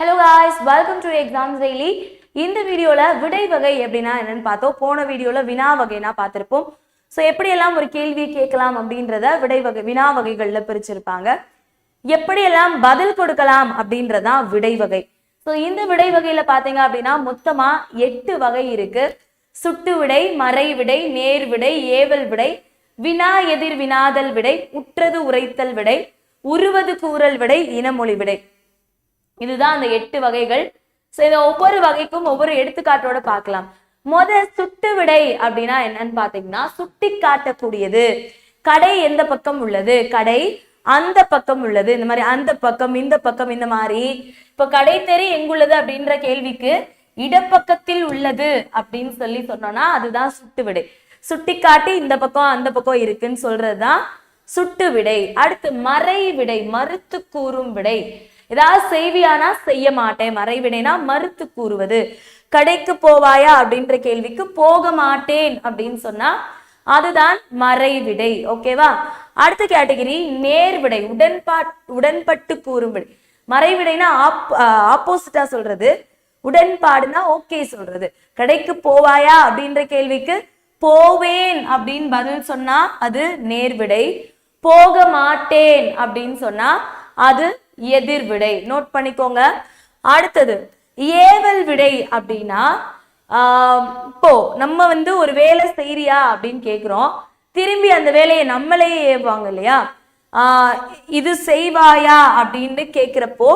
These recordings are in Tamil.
Hello guys welcome to Exams Daily இந்த வீடியோவில் விடை வகை எப்படின்னா என்னன்னு பார்த்தோம். போன வீடியோவில் வினா வகைனா பார்த்துருப்போம். ஸோ எப்படியெல்லாம் ஒரு கேள்வி கேட்கலாம் அப்படின்றத விடை வகை வினா வகைகளில் பிரிச்சிருப்பாங்க. எப்படியெல்லாம் பதில் கொடுக்கலாம் அப்படின்றதான் விடை வகை. ஸோ இந்த விடை வகையில பார்த்தீங்க அப்படின்னா மொத்தமா எட்டு வகை இருக்கு. சுட்டு விடை மறை விடை நேர் விடை ஏவல் விடை வினா எதிர் வினாதல் விடை உற்றது உரைத்தல் விடை உருவது கூறல் விடை இனமொழி விடை. இதுதான் அந்த எட்டு வகைகள். ஸோ இதை ஒவ்வொரு வகைக்கும் ஒவ்வொரு எடுத்துக்காட்டோட பார்க்கலாம். மொத சுட்டு விடை அப்படின்னா என்னன்னு பார்த்தீங்கன்னா சுட்டி காட்டக்கூடியது. கடை எந்த பக்கம் உள்ளது? கடை அந்த பக்கம் உள்ளது. இந்த மாதிரி அந்த பக்கம் இந்த பக்கம் இந்த மாதிரி. இப்ப கடை தெரு எங்குள்ளது அப்படின்ற கேள்விக்கு இடப்பக்கத்தில் உள்ளது அப்படின்னு சொல்லி சொன்னோம்னா அதுதான் சுட்டு விடை. சுட்டி காட்டி இந்த பக்கம் அந்த பக்கம் இருக்குன்னு சொல்றதுதான் சுட்டு விடை. அடுத்து மறை விடை மறுத்து கூறும் விடை. ஏதாவது செய்வியானா செய்ய மாட்டேன் மறைவினைனா மறுத்து கூறுவது. கடைக்கு போவாயா அப்படின்ற கேள்விக்கு போக மாட்டேன் அப்படின்னு சொன்னா அதுதான் மறைவிடை ஓகேவா? அடுத்த கேட்டகரி நேர்விடை உடன்பாட் உடன்பட்டு கூறும் விடை மறைவிடைனா ஆப் ஆப்போசிட்டா சொல்றது உடன்பாடுனா ஓகே சொல்றது. கடைக்கு போவாயா அப்படின்ற கேள்விக்கு போவேன் அப்படின்னு பதில் சொன்னா அது நேர்விடை. போக மாட்டேன் அப்படின்னு சொன்னா அது எதிர்விடை. நோட் பண்ணிக்கோங்க. அடுத்தது ஏவல் விடை அப்படின்னா இப்போ நம்ம வந்து ஒரு வேலை செய்யறியா அப்படின்னு கேட்குறோம் திரும்பி அந்த வேலையை நம்மளே ஏவாங்க இல்லையா? இது செய்வாயா அப்படின்னு கேட்குறப்போ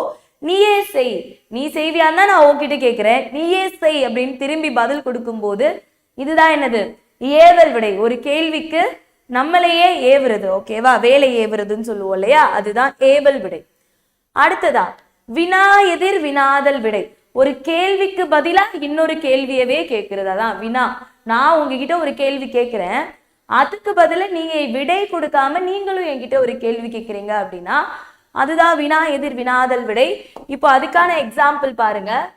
நீயே செய். நீ செய்வியான்னா நான் உங்ககிட்ட கேட்குறேன் நீயே செய் அப்படின்னு திரும்பி பதில் கொடுக்கும்போது இதுதான் என்னது? ஏவல் விடை. ஒரு கேள்விக்கு நம்மளையே ஏவுறது. ஓகேவா? வேலை ஏவுறதுன்னு சொல்லுவோம் இல்லையா? அதுதான் ஏவல் விடை. அடுத்ததா வினா எதிர் வினாதல் விடை. ஒரு கேள்விக்கு பதிலா இன்னொரு கேள்வியவே கேட்கறது. அதான் வினா. நான் உங்ககிட்ட ஒரு கேள்வி கேட்கிறேன். அதுக்கு பதில நீங்க விடை கொடுக்காம நீங்களும் என்கிட்ட ஒரு கேள்வி கேட்குறீங்க அப்படின்னா அதுதான் வினா எதிர் வினாதல் விடை. இப்போ அதுக்கான எக்ஸாம்பிள் பாருங்க.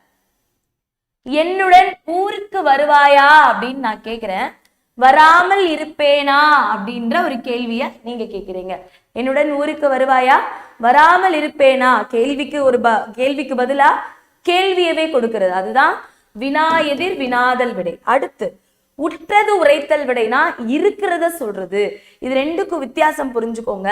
என்னுடன் ஊருக்கு வருவாயா அப்படின்னு நான் கேட்குறேன். வராமல் இருப்பேனா அப்படின்ற ஒரு கேள்விய நீங்க கேக்குறீங்க. என்னுடன் ஊருக்கு வருவாயா? வராமல் இருப்பேனா? கேள்விக்கு ஒரு ப கேள்விக்கு பதிலா கேள்வியவே கொடுக்கிறது. அதுதான் வினா எதிர் வினாதல் விடை. அடுத்து உற்றது உரைத்தல் விடைனா இருக்கிறத சொல்றது. இது ரெண்டுக்கும் வித்தியாசம் புரிஞ்சுக்கோங்க.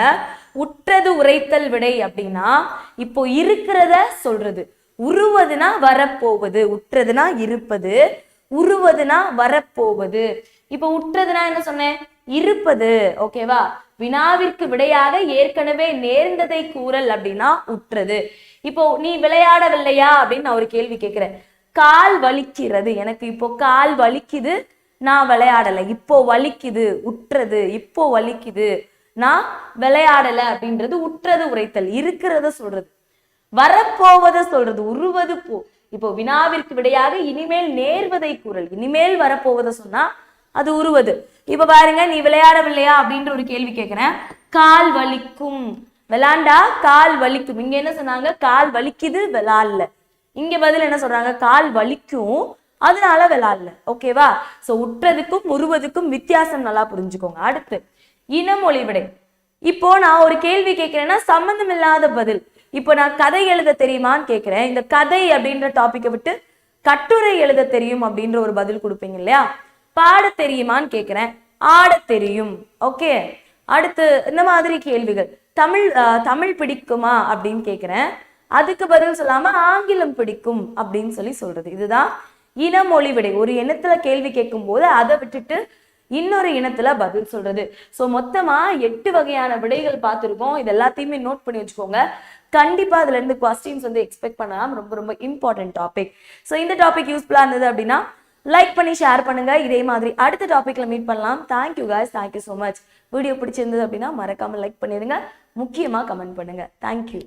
உற்றது உரைத்தல் விடை அப்படின்னா இப்போ இருக்கிறத சொல்றது. உருவதுனா வரப்போவது. உற்றதுனா இருப்பது. உருவதுனா வரப்போவது. இப்போ உற்றதுனா என்ன சொன்னேன்? இருப்பது ஓகேவா வினாவிற்கு விடையாக ஏற்கனவே நேர்ந்ததை கூறல் அப்படின்னா உற்றது. இப்போ நீ விளையாடவில்லையா அப்படின்னு நான் ஒரு கேள்வி கேட்கிறேன். கால் வலிக்கிறது எனக்கு இப்போ கால் வலிக்குது நான் விளையாடலை. இப்போ வலிக்குது உற்றது இப்போ வலிக்குது நான் விளையாடல அப்படின்றது உற்றது உரைத்தல். இருக்கிறத சொல்றது. வரப்போவத சொல்றது. உருவது போ. இப்போ வினாவிற்கு விடையாக இனிமேல் நேர்வதை கூறல். இனிமேல் வரப்போவத சொன்னா அது உருவது. இப்போ பாருங்க நீ விளையாடவில்லையா அப்படின்ற ஒரு கேள்வி கேட்குறேன் கால் வலிக்கும். விளாண்டா கால் வலிக்கும். இங்க என்ன சொன்னாங்க? கால் வலிக்குது விளாடல. இங்க பதில் என்ன சொல்றாங்க? கால் வலிக்கும் அதனால விளாடல. ஓகேவா சோ உற்றதுக்கும் உருவதுக்கும் வித்தியாசம் நல்லா புரிஞ்சுக்கோங்க. அடுத்து இனமொழி விடை இப்போ நான் ஒரு கேள்வி கேட்கிறேன்னா சம்பந்தம் இல்லாத பதில். இப்போ நான் கதை எழுத தெரியுமான்னு கேட்கிறேன் இந்த கதை அப்படின்ற டாபிக்கை விட்டு கட்டுரை எழுத தெரியும் அப்படின்ற ஒரு பதில் கொடுப்பீங்க இல்லையா? பாட தெரியுமான்னு கேட்குறேன் ஆட தெரியும். ஓகே அடுத்து இந்த மாதிரி கேள்விகள். தமிழ் அஹ், தமிழ் பிடிக்குமா அப்படின்னு கேட்குறேன் அதுக்கு பதில் சொல்லாம ஆங்கிலம் பிடிக்கும் அப்படின்னு சொல்லி சொல்றது. இதுதான் இனமொழி விடை. ஒரு இனத்துல கேள்வி கேட்கும் போது அதை விட்டுட்டு இன்னொரு இனத்துல பதில் சொல்றது. ஸோ மொத்தமா எட்டு வகையான விடைகள் பார்த்துருக்கோம். இது எல்லாத்தையுமே நோட் பண்ணி வச்சுக்கோங்க. கண்டிப்பா அதுல இருந்து கொஸ்டின்ஸ் வந்து எக்ஸ்பெக்ட் பண்ணலாம். ரொம்ப ரொம்ப இம்பார்ட்டன்ட் டாபிக் ஸோ இந்த டாபிக் யூஸ்ஃபுல்லா இருந்தது அப்படின்னா லைக் பண்ணி ஷேர் பண்ணுங்க. இதே மாதிரி அடுத்த டாபிக்ல மீட் பண்ணலாம். Thank you guys. Thank you so much video பிடிச்சிருந்தது அப்படின்னா மறக்காம லைக் பண்ணிடுங்க முக்கியமாக கமெண்ட் பண்ணுங்க. தேங்க்யூ